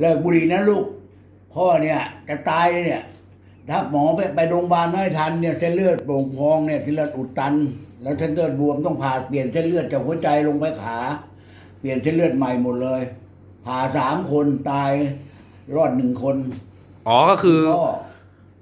เลิกบุหรี่นะลูก พ่อเนี่ยจะตายเนี่ย ถ้าหมอไปไปโรงพยาบาลไม่ทันเนี่ยเส้นเลือดโป่งพองเนี่ยเส้นเลือดอุดตัน แล้วเส้นเลือดบวมต้องผ่าเปลี่ยนเส้นเลือดจากหัวใจลงไปขา เปลี่ยนเส้นเลือดใหม่หมดเลย ผ่าสามคนตายรอดหนึ่งคนอ๋อก็คือพ่อ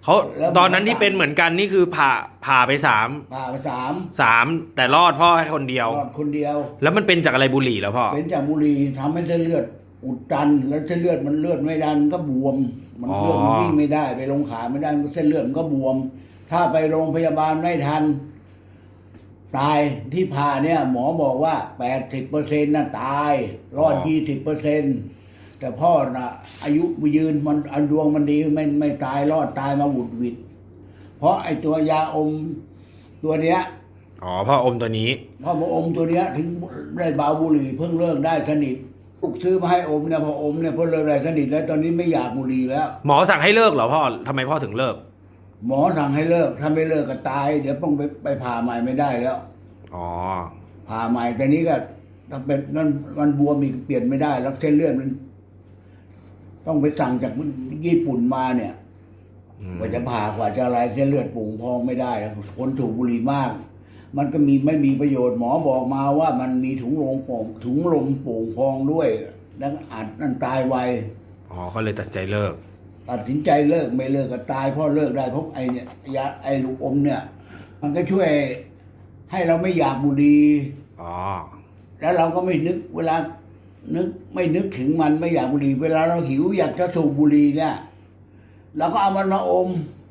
เขาแล้วตอนนั้นที่เป็นเหมือนกันนี่คือผ่าผ่าไปสามผ่าไปสามสามแต่รอดพ่อแค่คนเดียว รอดคนเดียว แล้วมันเป็นจากอะไรบุหรี่แล้วพ่อเป็นจากบุหรี่ทำให้เส้นเลือด อุดตันแล้วเส้นเลือดมันเลือดไม่ดันก็บวม มันอ๋อเลือดมันวิ่งไม่ได้ ไปลงขาไม่ได้มันเส้นเลือดมันก็บวม ถ้าไปโรงพยาบาลไม่ทัน ตายที่ผ่าเนี่ย หมอบอกว่าแปดสิบเปอร์เซ็นต์น่ะตายรอดยี่สิบเปอร์เซ็นต์แต่พ่อน่ะ อายุยืนมันอันดวงมันดีไม่ไม่ตายรอดตายมาบุดหวิดเพราะไอ้ตัวยาอมตัวเนี้ยอ๋อพ่ออมตัวนี้พอมาอมตัวเนี้ย ถึงได้เบาบุหรี่เพิ่งเลิกได้สนิท ลูกซื้อมาให้อมเนี่ยพออมเนี่ยเพิ่งเลิกได้สนิทแล้วตอนนี้ไม่อยากบุหรี่แล้ว หมอสั่งให้เลิกเหรอพ่อทำไมพ่อถึงเลิก หมอสั่งให้เลิกถ้าไม่เลิกก็ตาย เดี๋ยวต้องไปไปผ่าใหม่ไม่ได้แล้ว อ๋อ ผ่าใหม่แต่นี้ก็ถ้าเป็นมันมันบวมอีกเปลี่ยนไม่ได้ แล้วเส้นเลือดมัน ต้องไปสั่งจากญี่ปุ่นมาเนี่ยอืมกว่าจะผ่ากว่าจะอะไรเส้นเลือดปุ่งพองไม่ได้แล้วคนถูกบุหรี่มาก มันก็มีไม่มีประโยชน์หมอบอกมาว่ามันมีถุงลมโป่งถุงลมโป่งพองด้วย แล้วอาจนั่นตายไวอ๋อเขาเลยตัดใจเลิก ตัดสินใจเลิกไม่เลิกก็ตายเพราะเลิกได้เพราะไอ้เนี่ยยาไอ้ลูกอมเนี่ย มันก็ช่วยให้เราไม่อยากบุหรี่อ๋อแล้วเราก็ไม่นึกเวลานึกไม่นึกถึงมันไม่อยากบุหรี่เวลาเราหิวอยากจะสูบบุหรี่เนี่ยเราก็เอามันมาอม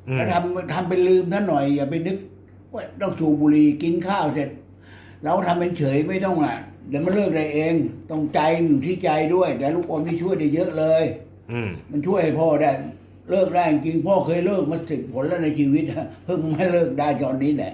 อืมแล้วทำทำเป็นลืมท่านหน่อยอย่าไปนึกว่า ต้องสูบบุหรี่กินข้าวเสร็จ เราทำเป็นเฉยไม่ต้องอะเดี๋ยวมันเลิกได้เอง ต้องใจอยู่ที่ใจด้วย แต่ลูกอมนี่ช่วยได้เยอะเลย อืมมันช่วยให้พ่อได้ เลิกได้จริงพ่อเคยเลิกมาสิบผลแล้วในชีวิตเพิ่งไม่เลิกได้ตอนนี้แหละ